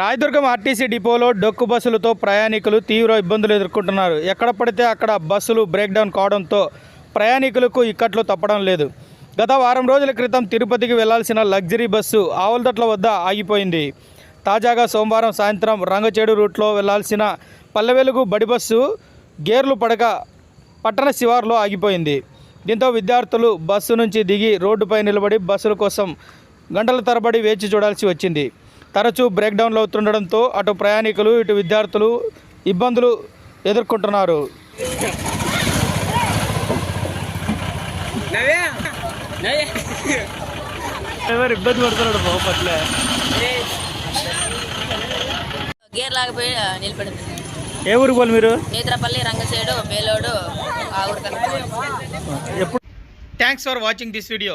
Rayadurgam RTC డిపోలో డొక్కు బస్సులతో ప్రయాణికులు తీవ్ర ఇబ్బందులు ఎదుర్కొంటున్నారు. ఎక్కడ పడితే అక్కడ బస్సులు బ్రేక్ డౌన్ కావడంతో ప్రయాణికులకు ఇక్కట్లు తప్పడం లేదు. గత వారం రోజుల క్రితం తిరుపతికి వెళ్ళాల్సిన లగ్జరీ బస్సు ఆవులదొట్ల వద్ద ఆగిపోయింది. తాజాగా సోమవారం సాయంత్రం రంగచేడు రూట్లో వెళ్ళాల్సిన పల్లెవెలుగు బడి బస్సు గేర్లు పడక పట్టణ శివార్లో ఆగిపోయింది. దీంతో విద్యార్థులు బస్సు నుంచి దిగి రోడ్డుపై నిలబడి బస్సుల కోసం గంటల తరబడి వేచి చూడాల్సి వచ్చింది. తరచూ బ్రేక్ డౌన్లు అవుతుండడంతో అటు ప్రయాణికులు ఇటు విద్యార్థులు ఇబ్బందులు ఎదుర్కొంటున్నారు. ఎవరు ఇబ్బంది పడుతున్నాడు బాబట్లే గేర్ లాగిపోయి నిలబడింది. ఏ ఊరికి పోలు మీరు? నేత్రపల్లి రంగసేడు బేలోడు ఆ ఊరు ఎప్పుడు? Thanks for watching this video